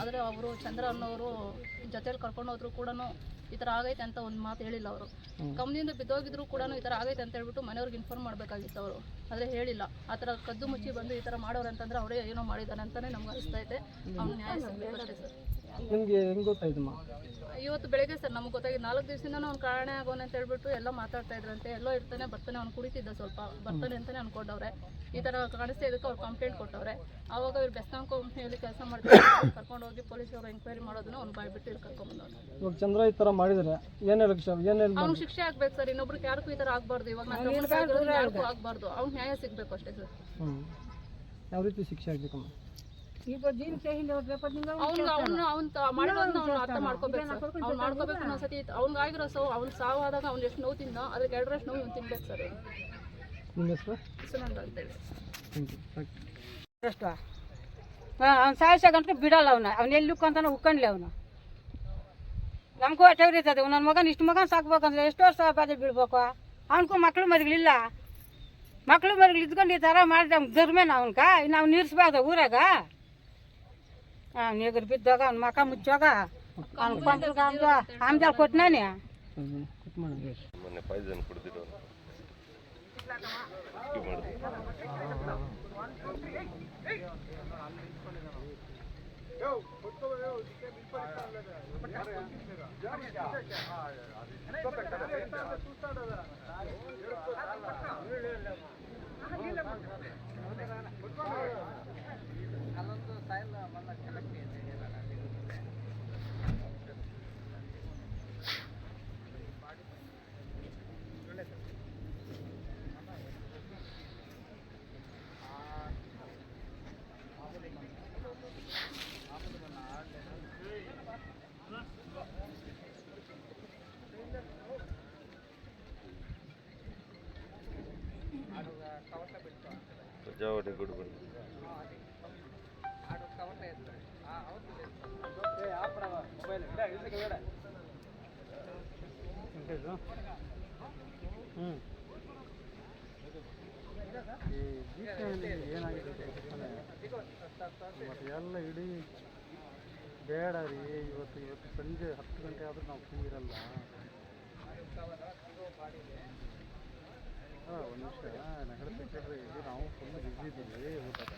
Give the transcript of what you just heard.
ಆದರೆ ಅವರು ಚಂದ್ರ ಅನ್ನೋರು ಜೊತೆಲಿ ಕರ್ಕೊಂಡು ಹೋದ್ರು ಕೂಡ ಈ ಥರ ಆಗೈತೆ ಅಂತ ಒಂದು ಮಾತು ಹೇಳಿಲ್ಲ ಅವರು. ಕಂಪ್ನಿಯಿಂದ ಬಿದ್ದೋಗಿದ್ರು ಕೂಡ ಈ ಥರ ಆಗೈತೆ ಅಂತ ಹೇಳ್ಬಿಟ್ಟು ಮನೆಯವ್ರಿಗೆ ಇನ್ಫಾರ್ಮ್ ಮಾಡಬೇಕಾಗಿತ್ತು ಅವರು. ಆದರೆ ಹೇಳಿಲ್ಲ. ಆ ಥರ ಕದ್ದು ಮುಚ್ಚಿ ಬಂದು ಈ ಥರ ಮಾಡೋರು ಅಂತಂದ್ರೆ ಅವರೇ ಏನೋ ಮಾಡಿದ್ದಾರೆ ಅಂತಲೇ ನಮ್ಗೆ ಅನಿಸ್ತಾ ಇದೆ. ಅವ್ನು ನ್ಯಾಯ ಸಿಗಬೇಕು ಅಷ್ಟೇ ಸರ್. ನಿಮಗೆ ಹೆಂಗೆ ಗೊತ್ತಾಯ್ತಮ್ಮ ಇವತ್ತು ಬೆಳಗ್ಗೆ ಸರ್ ನಮ್ಗೆ ಗೊತ್ತಾಗಿ ನಾಲ್ಕು ದಿವಸದಿಂದ ಅವ್ನು ಕಾರಣ ಆಗೋಣ ಅಂತ ಹೇಳ್ಬಿಟ್ಟು ಎಲ್ಲ ಮಾತಾಡ್ತಾ ಇದ್ರಂತೆ. ಎಲ್ಲೋ ಇರ್ತಾನೆ ಬರ್ತಾನೆ ಅವ್ನು ಕುಡಿತಿದ್ದ ಸ್ವಲ್ಪ. ಬರ್ತಾನೆ ಅಂತಾನೆ ಅನ್ಕೊಂಡವ್ರೆ. ಈ ಥರ ಕಾಣಿಸ್ತಾ ಇದಕ್ಕೆ ಅವ್ರು ಕಂಪ್ಲೇಂಟ್ ಕೊಟ್ಟವ್ರೆ. ಆವಾಗ ಇವ್ರು ಬೆಸ್ಕಾಂ ಕಂಪ್ನಿಯಲ್ಲಿ ಕೆಲಸ ಮಾಡ್ತಾರೆ ಕರ್ಕೊಂಡು ಹೋಗಿ ಪೊಲೀಸ್ ಅವರು ಎಂಕ್ವೈರಿ ಮಾಡೋದನ್ನ ಅವ್ನು ಬಾಯ್ಬಿಟ್ಟು ಇಲ್ಲಿ ಕರ್ಕೊಂಡ್ಬಂದವ್ನು ಇವಾಗ ಚಂದ್ರ ಈ ಥರ ಮಾಡಿದರೆ. ಏನು ಹೇಳಕ್ಕೆ ಏನು ಹೇಳಿ ಅವ್ನಿಗೆ ಶಿಕ್ಷೆ ಆಗ್ಬೇಕು ಸರ್. ಇನ್ನೊಬ್ರಿಗೆ ಯಾರಿಗೂ ಈ ಥರ ಆಗಬಾರ್ದು. ಇವಾಗ ನಾನು ಯಾರಿಗೂ ಆಗ್ಬಾರ್ದು. ಅವ್ನು ನ್ಯಾಯ ಸಿಗಬೇಕು ಅಷ್ಟೇ ಸರ್. ಯಾವ ರೀತಿ ಶಿಕ್ಷೆ ಆಗಬೇಕಮ್ಮ? ಅವ್ನು ಅವ್ನು ಅವ್ನು ಮಾಡಿರೋದನ್ನ ಅವ್ನು ಅರ್ಥ ಮಾಡ್ಕೋಬೇಕು ಅವ್ನು ಮಾಡ್ಕೋಬೇಕು ಅನ್ನೋ ಸತಿ ಅವ್ನಿಗೆ ಆಗಿರೋ ಸಾವು ಅವ್ನು ಸಾವಾದಾಗ ಅವ್ನು ಎಷ್ಟು ನೋವು ತಿಂದ ಅದಕ್ಕೆ ಎರಡರಷ್ಟು ನೋವು ತಿನ್ಬೇಕು ಸರ್. ನಿಮ್ಮ ಹೆಸರು? ಸುನಂದ ಅಂತೇಳಿ ಅವ್ನು ಸಾಯಿಸೋ ಗಂಟೆ ಬಿಡಲ್ಲ ಅವನ. ಅವ್ನು ಎಲ್ಲಿ ಉಕ್ಕಂತಾನೆ ಉಕ್ಕಂಡ್ಲಿ ಅವನು. ನಮಗೂ ಅಟವ್ರಿ ಇರ್ತದೆ. ನನ್ನ ಮಗನ ಇಷ್ಟು ಮಗನ ಸಾಕ್ಬೇಕಂದ್ರೆ ಎಷ್ಟು ವರ್ಷ ಬಾಧೆ ಬೀಳ್ಬೇಕು? ಅವನಿಗೂ ಮಕ್ಳು ಮರಿಗಳಿಲ್ಲ ಮಕ್ಳು ಮರಿಗಳು ಇದ್ಕೊಂಡು ಈ ಥರ ಮಾಡಿದ ಅವ್ನು ಧರ್ಮೇನ ಅವನ್ಕ ನಾವು ನಿಲ್ಲಿಸ್ಬಾರ್ದು ಊರಾಗ? ಅವ್ನು ಎಗರು ಬಿದ್ದಾಗ ಅವ್ನ ಮಕ ಮುಚ್ಚೋಗ ಅವ್ನು ಕೊಂಪಲ್ಗೆ ಆಮ್ದ ಆಮ್ದಾಲ್ ಕೊಟ್ಟನಾನೆ ಸರಿ ಕಟ್ ಮಾಡಿ ಮೊನ್ನೆ ಪಾಯ್ಸನ್ ಕುಡಿದಿರೋ ಗುಡ್ ಈ ಏನಾಗಿದೆ ಎಲ್ಲ ಇಡೀ ಬೇಡ ರೀ ಇವತ್ತು ಇವತ್ತು ಸಂಜೆ ಹತ್ತು ಗಂಟೆ ಆದರೂ ನಾವು ಫ್ರೀ ಇರಲ್ಲ ಹಾಂ ಒಂದು ನಿಮಿಷ ನಗರ Thank you.